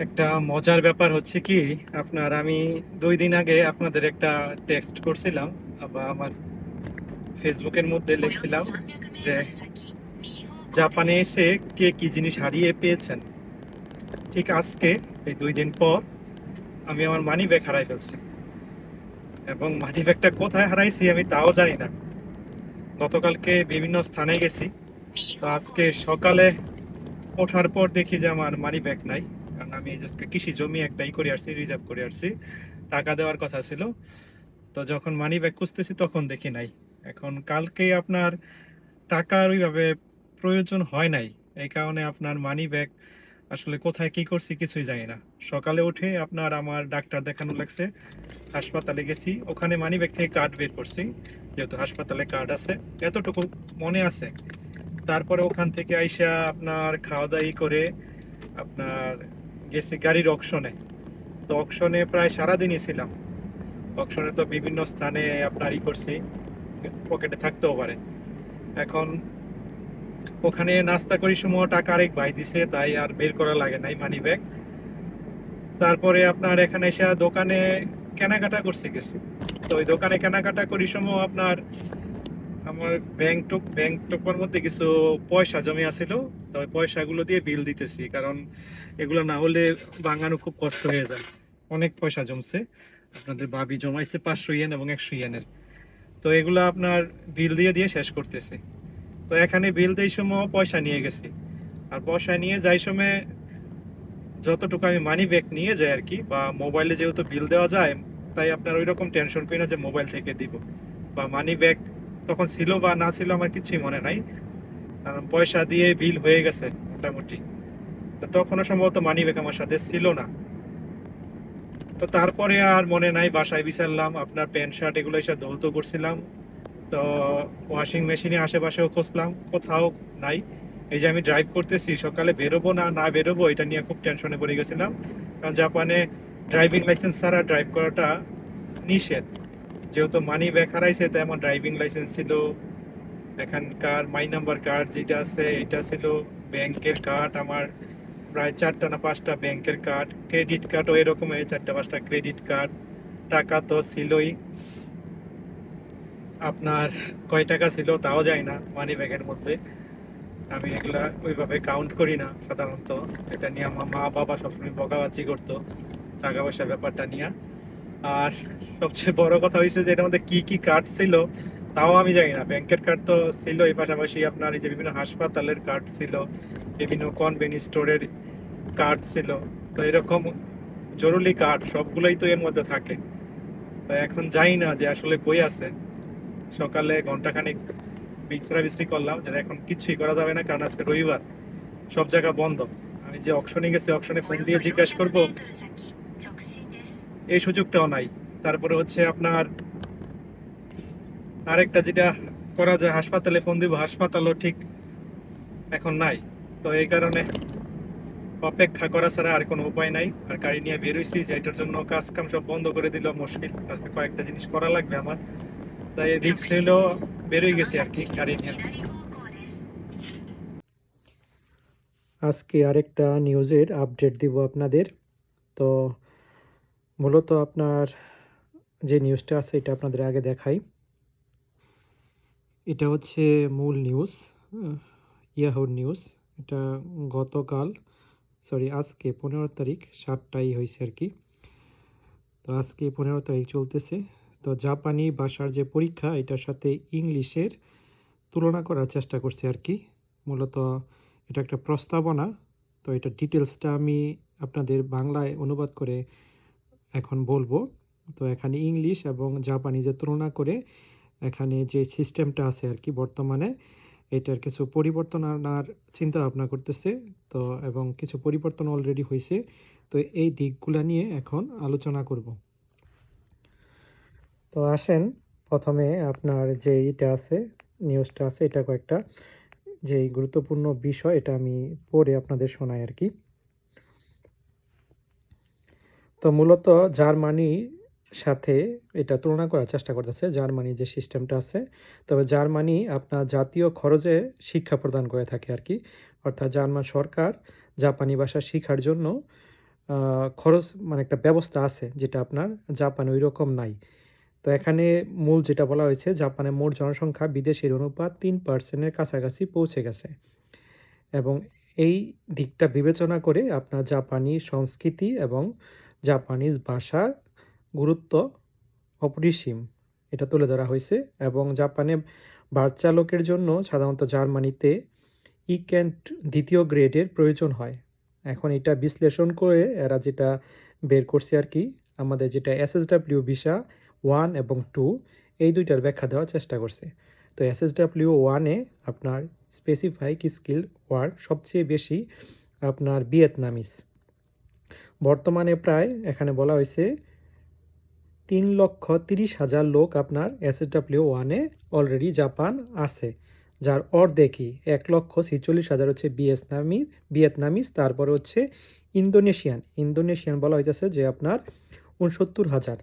একটা মজার ব্যাপার হচ্ছে কি, আপনার আমি দুই দিন আগে আপনাদের একটা টেক্সট করছিলাম বা আমার ফেসবুকের মধ্যে লিখছিলাম যে, জাপানে এসে কে কি জিনিস হারিয়ে পেয়েছেন। ঠিক আজকে, এই দুই দিন পর, আমি আমার মানি ব্যাগ হারাই ফেলছি। এবং মানি ব্যাগটা কোথায় হারাইছি আমি তাও জানি না। গতকালকে বিভিন্ন স্থানে গেছি। তো আজকে সকালে ওঠার পর দেখি যে আমার মানি ব্যাগ নাই। আমি আজকে কৃষি জমি একটাই করে আসছি রিজার্ভ করে আসছি। টাকা দেওয়ার কথা ছিল। তো যখন মানি ব্যাগ খুঁজতেছি তখন দেখি নাই। এখন কালকে আপনার টাকার ওইভাবে প্রয়োজন হয় নাই। এই কারণে আপনার মানি ব্যাগ আসলে কোথায় কি করছি কিছুই জানি না। সকালে উঠে আপনার আমার ডাক্তার দেখানো লাগছে। হাসপাতালে গেছি। ওখানে মানি ব্যাগ থেকে কার্ড বের করছি। যেহেতু হাসপাতালে কার্ড আছে। এতটুকু মনে আছে। তারপরে ওখান থেকে আইসা আপনার খাওয়া দাওয়া করে আপনার গেছি গাড়ির অকশনে তো অকশনে প্রায় সারাদিনই ছিলাম। অকশনে তো বিভিন্ন স্থানে আপনার ই করছি পকেটে থাকতেও পারে। এখন ওখানে নাস্তা করি সময় টাকা আরেক ভাই দিছে, তাই আর বের করা লাগে নাই মানি ব্যাগ তারপরে আপনার এখানে এসে দোকানে কেনাকাটা করছি গেছি। তো ওই দোকানে কেনাকাটা করি সময় আপনার আমার ব্যাংক টুক ব্যাংক টুকের মধ্যে কিছু পয়সা জমে আছিল। তো ওই পয়সাগুলো দিয়ে বিল দিতেছি, কারণ এগুলো না হলে ভাঙানো খুব কষ্ট হয়ে যায়। অনেক পয়সা জমছে, আপনাদের বাবি জমাইছে পাঁচশো ইয়েন এবং একশো ইয়েনের তো এগুলো আপনার বিল দিয়ে দিয়ে শেষ করতেছি। তো এখানে বিল দেই সময় পয়সা নিয়ে গেছি। আর পয়সা নিয়ে যাই সময় যতটুকু আমি মানি ব্যাগ নিয়ে যাই আর কি, বা মোবাইলে যেহেতু বিল দেওয়া যায়, তাই আপনার ওই রকম টেনশন করি না যে মোবাইল থেকে দিব। বা মানি ব্যাগ তখন ছিল বা না ছিল আমার কিছুই মনে নাই। কারণ পয়সা দিয়ে বিল হয়ে গেছে মোটামুটি। তখনও সম্ভবত মানি ব্যাগ আমার সাথে ছিল না। তো তারপরে আর মনে নাই, বাসায় বিচারলাম আপনার প্যান্ট, শার্ট এগুলো এসে ধৌত করছিলাম। তো ওয়াশিং মেশিনে আশেপাশেও খুঁজলাম, কোথাও নাই। এই যে আমি ড্রাইভ করতেছি, সকালে বেরোবো না না বেরোবো, এটা নিয়ে খুব টেনশনে পড়ে গেছিলাম। কারণ জাপানে ড্রাইভিং লাইসেন্স ছাড়া ড্রাইভ করাটা নিষেধ। যেহেতু মানি ব্যাগ হারাইছে তাই আমার ড্রাইভিং লাইসেন্স ছিল এখানকার মাই নাম্বার কার্ড যেটা আছে, এটা ছিল ব্যাংকের কার্ড আমার প্রায় চারটা না পাঁচটা ব্যাংকের কার্ড ক্রেডিট কার্ডও এরকম এই চারটা পাঁচটা ক্রেডিট কার্ড টাকা তো ছিলই। আপনার কয় টাকা ছিল তাও যায় না মানি ব্যাগের মধ্যে। আমি এগুলা ওইভাবে কাউন্ট করি না সাধারণত। এটা নিয়ে আমার মা বাবা সবসময় বকাবাজি করতো, টাকা পয়সার ব্যাপারটা নিয়ে। আর সবচেয়ে বড় কথা হয়েছে যে এটার মধ্যে কি কি কার্ড ছিল তাও আমি জানি না। ব্যাংকের কার্ড তো ছিল, এই পাশাপাশি আপনার এই যে বিভিন্ন হাসপাতালের কার্ড ছিল, বিভিন্ন কনভেনি স্টোরের কার্ড ছিল। তো এরকম জরুরি কার্ড সবগুলোই তো এর মধ্যে থাকে। তো এখন জানি না যে আসলে কই আছে। সকালে ঘন্টাখানিক বিচরা বিচরি করলাম যে এখন কিছুই করা যাবে না, কারণ আজকে রবিবার। সব জায়গা বন্ধ। আমি যে অকশনে গেছি অকশনে ফোন দিয়ে জিজ্ঞাসা করব। এই সুযোগটাও নাই। তারপরে হচ্ছে আপনার আরেকটা যেটা করা যায়, হাসপাতালে ফোন দিব, হাসপাতালও ঠিক এখন নাই। তো এই কারণে অপেক্ষা করা ছাড়া আর কোনো উপায় নাই। আর গাড়ি নিয়ে বেরোইছি যে এটার জন্য কাজ কাম সব বন্ধ করে দিল, মুশকিল। আজকে কয়েকটা জিনিস করা লাগবে আমার। তাই রিক্স হইল বেরোই গেছি আর কি গাড়ি নিয়ে। আজকে আরেকটা নিউজের আপডেট দিব আপনাদের। তো মূলত আপনার যে নিউজটা আছে, এটা আপনাদের আগে দেখাই। এটা হচ্ছে মূল নিউজ ইয়াহুর নিউজ এটা গতকাল সরি আজকে পনেরো তারিখ, সাতটাই হয়েছে আর কি। তো আজকে পনেরো তারিখ চলতেছে। তো জাপানি ভাষার যে পরীক্ষা, এটার সাথে ইংলিশের তুলনা করার চেষ্টা করছে আর কি। মূলত এটা একটা প্রস্তাবনা। তো এটা ডিটেলসটা আমি আপনাদের বাংলায় অনুবাদ করে এখন বলব। তো এখানে ইংলিশ এবং জাপানি যে তুলনা করে এখানে যে সিস্টেমটা আছে আর কি বর্তমানে, এটার কিছু পরিবর্তন আনার চিন্তা ভাবনা করতেছে। তো, এবং কিছু পরিবর্তন অলরেডি হয়েছে তো এই দিকগুলা নিয়ে এখন আলোচনা করব। তো আসেন, প্রথমে আপনার যে এটা আছে নিউজটা আছে, এটা কয়েকটা। যে গুরুত্বপূর্ণ বিষয়, এটা আমি পড়ে আপনাদের শোনাই আর কি তো মূলত জার্মানি সাথে এটা তুলনা করার চেষ্টা করতেছে জার্মানি যে সিস্টেমটা আছে। তবে জার্মানি আপনার জাতীয় খরচে শিক্ষা প্রদান করে থাকে আর কি। অর্থাৎ জার্মান সরকার জাপানি ভাষা শেখার জন্য খরচ মানে একটা ব্যবস্থা আছে যেটা আপনার জাপানে ওই রকম নাই। তো এখানে মূল যেটা বলা হয়েছে, জাপানের মোট জনসংখ্যা বিদেশের অনুপাত তিন পার্সেন্টের কাছাকাছি পৌঁছে গেছে। এবং এই দিকটা বিবেচনা করে আপনার জাপানি সংস্কৃতি এবং জাপানিজ ভাষার গুরুত্ব অপরিসীম। এটা তুলে ধরা হয়েছে এবং জাপানে বাস চালকের জন্য সাধারণত জার্মানিতে ই ক্যান্ট দ্বিতীয় গ্রেডের প্রয়োজন হয়। এখন এটা বিশ্লেষণ করে এরা যেটা বের করছে আর কি, আমাদের যেটা এসএসডাব্লিউ ভিসা ওয়ান এবং টু, এই দুইটার ব্যাখ্যা দেওয়ার চেষ্টা করছে। তো এসএসডাব্লিউ ওয়ানে আপনার স্পেসিফাইক স্কিল ওয়ার্ক সবচেয়ে বেশি আপনার ভিয়েতনামিস বর্তমানে প্রায় এখানে বলা হয়েছে তিন লক্ষ তিরিশ হাজার লোক আপনার এসএসডাব্লিউ ওয়ানে অলরেডি জাপান আছে, যার অর্ধেকই এক লক্ষ ছিচল্লিশ হাজার হচ্ছে ভিয়েতনামি ভিয়েতনামিস তারপরে হচ্ছে ইন্দোনেশিয়ান। ইন্দোনেশিয়ান বলা হইতেছে যে আপনার উনসত্তর হাজার।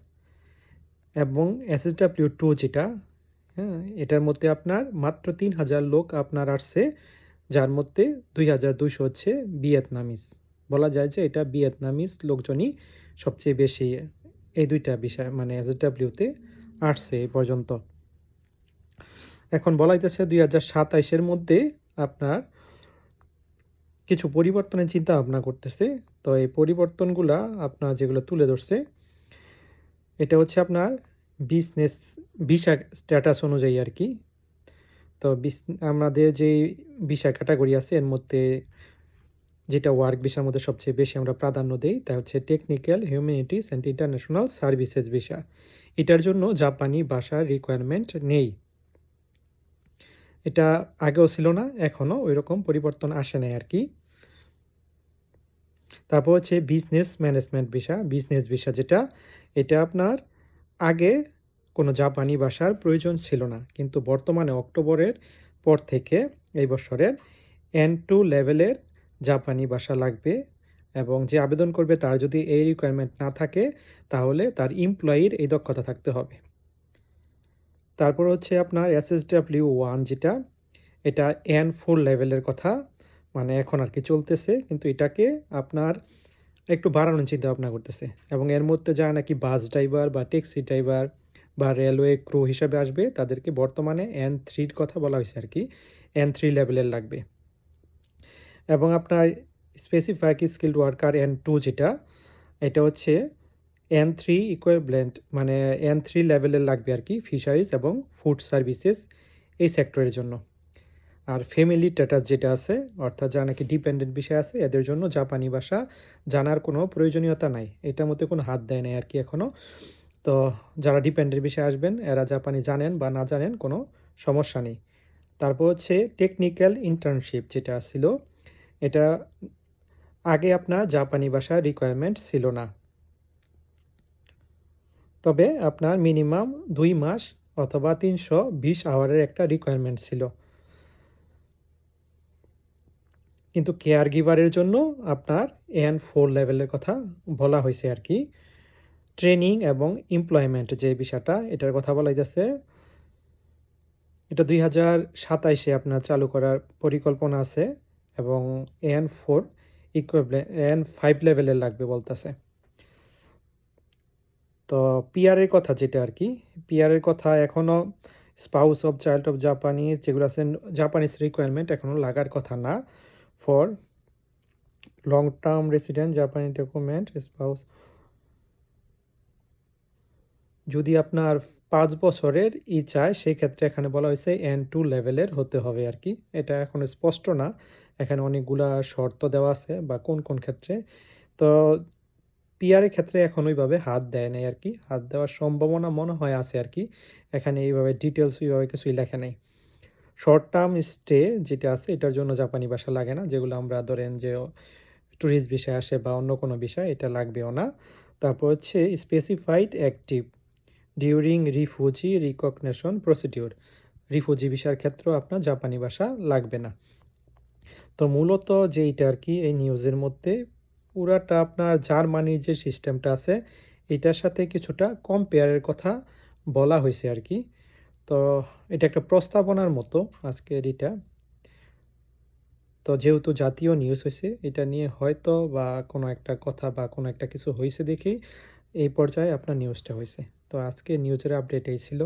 এবং এসএসডাব্লিউ টু যেটা হ্যাঁ এটার মধ্যে আপনার মাত্র তিন হাজার লোক আপনার আসছে, যার মধ্যে দুই হাজার দুইশো হচ্ছে ভিয়েতনামিস বলা যায় যে এটা ভিয়েতনামিস লোকজনই সবচেয়ে বেশি এই দুইটা বিষয় মানে এসডাব্লিউতে আসছে এই পর্যন্ত। এখন বলা হইতেছে দুই হাজার সাতাইশের মধ্যে আপনার কিছু পরিবর্তনের চিন্তা ভাবনা করতেছে। তো এই পরিবর্তনগুলা আপনার যেগুলো তুলে ধরছে, এটা হচ্ছে আপনার বিজনেস ভিসা স্ট্যাটাস অনুযায়ী আর কি। তো আমাদের যে ভিসা ক্যাটাগরি আছে, এর মধ্যে যেটা ওয়ার্ক ভিসার মধ্যে সবচেয়ে বেশি আমরা প্রাধান্য দিই, তা হচ্ছে technical humanities and international services visa এটার জন্য জাপানি ভাষার রিকোয়ারমেন্ট নেই। এটা আগেও ছিল না, এখনও ওই রকম পরিবর্তন আসে নাই আর কি তারপর হচ্ছে business management visa business visa যেটা, এটা আপনার আগে কোনো জাপানি ভাষার প্রয়োজন ছিল না, কিন্তু বর্তমানে অক্টোবরের পর থেকে এই বছরের এন টু লেভেলের জাপানি ভাষা লাগবে এবং যে আবেদন করবে তার যদি এই রিকোয়ারমেন্ট না থাকে, তাহলে তার এমপ্লয়ির এই দক্ষতা থাকতে হবে। তারপর হচ্ছে আপনার এস এস এসএসডাব্লিউ ওয়ান যেটা, এটা এন ফোর লেভেলের কথা মানে এখন আর কি চলতেছে, কিন্তু এটাকে আপনার একটু বাড়ানোর চিন্তা ভাবনা করতেছে এবং এর মধ্যে যারা নাকি বাস ড্রাইভার বা ট্যাক্সি ড্রাইভার বা রেলওয়ে ক্রু হিসাবে আসবে, তাদেরকে বর্তমানে এন থ্রির কথা বলা হয়েছে আর কি এন থ্রি লেভেলের লাগবে। এবং আপনার specific skilled worker N two যেটা, এটা হচ্ছে এন থ্রি ইকুইভ্যালেন্ট মানে এন থ্রি লেভেলের লাগবে আর কি ফিশারিজ এবং ফুড সার্ভিসেস এই সেক্টরের জন্য। আর ফ্যামিলি স্ট্যাটাস যেটা আছে, অর্থাৎ যারা নাকি ডিপেন্ডেন্ট বিষয় আছে, এদের জন্য জাপানি ভাষা জানার কোনো প্রয়োজনীয়তা নাই। এটার মধ্যে কোনো হাত দেয় নাই আর কি এখনও তো যারা ডিপেন্ডেন্ট বিষয়ে আসবেন, এরা জাপানি জানেন বা না জানেন, কোনো সমস্যা নেই। তারপর হচ্ছে টেকনিক্যাল ইন্টার্নশিপ যেটা ছিল এটা আগে আপনার জাপানি ভাষার রিকোয়ারমেন্ট ছিল না। তবে আপনার মিনিমাম দুই মাস অথবা তিনশো বিশ আওয়ারের একটা রিকোয়ারমেন্ট ছিল। কিন্তু কেয়ার গিভারের জন্য আপনার এন ফোর লেভেলের কথা বলা হয়েছে আর কি। ট্রেনিং এবং এমপ্লয়মেন্ট যে বিষয়টা, এটার কথা বলা যাচ্ছে এটা দুই হাজার সাতাইশে আপনার চালু করার পরিকল্পনা আছে। এবং N four equivalent N five লেভেলের লাগবে বলতেছে। তো পিয়ারের কথা যেটা আর কি পিয়ারের কথা এখনও spouse of child of Japanese যেগুলো আছে জাপানিজ রিকোয়ারমেন্ট এখনও লাগার কথা না। ফর লং টার্ম রেসিডেন্ট জাপানি ডকুমেন্ট স্পাউস যদি আপনার পাঁচ বছরের ই চায় সেই ক্ষেত্রে এখানে বলা হয়েছে এন টু লেভেলের হতে হবে আর কি। এটা এখন স্পষ্ট না। এখানে অনেকগুলা শর্ত দেওয়া আছে বা কোন কোন ক্ষেত্রে। তো পিয়ারের ক্ষেত্রে এখন ওইভাবে হাত দেয় নাই আর কি। হাত দেওয়ার সম্ভাবনা মনে হয় আছে আর কি। এখানে এইভাবে ডিটেলস ওইভাবে কিছুই লেখা নেই। শর্ট টার্ম স্টে যেটা আছে, এটার জন্য জাপানি ভাষা লাগে না, যেগুলো আমরা ধরেন যে ট্যুরিস্ট বিষয় আসে বা অন্য কোনো বিষয় এটা লাগবেও না। তারপর হচ্ছে specified active during refugee recognition procedure refugee ভিসার ক্ষেত্রেও আপনার জাপানি ভাষা লাগবে না। তো মূলত যেইটা আর কি, এই নিউজের মধ্যে পুরাটা আপনার জার্মানির যে সিস্টেমটা আছে, এটার সাথে কিছুটা কম্পেয়ারের কথা বলা হয়েছে আর কি। তো এটা একটা প্রস্তাবনার মতো আজকের এটা। তো যেহেতু জাতীয় নিউজ হয়েছে, এটা নিয়ে হয়তো বা কোনো একটা কথা বা কোনো একটা কিছু হয়েছে দেখেই এই পর্যায়ে আপনার নিউজটা হইছে। তো আজকে নিউজের আপডেট এই ছিল।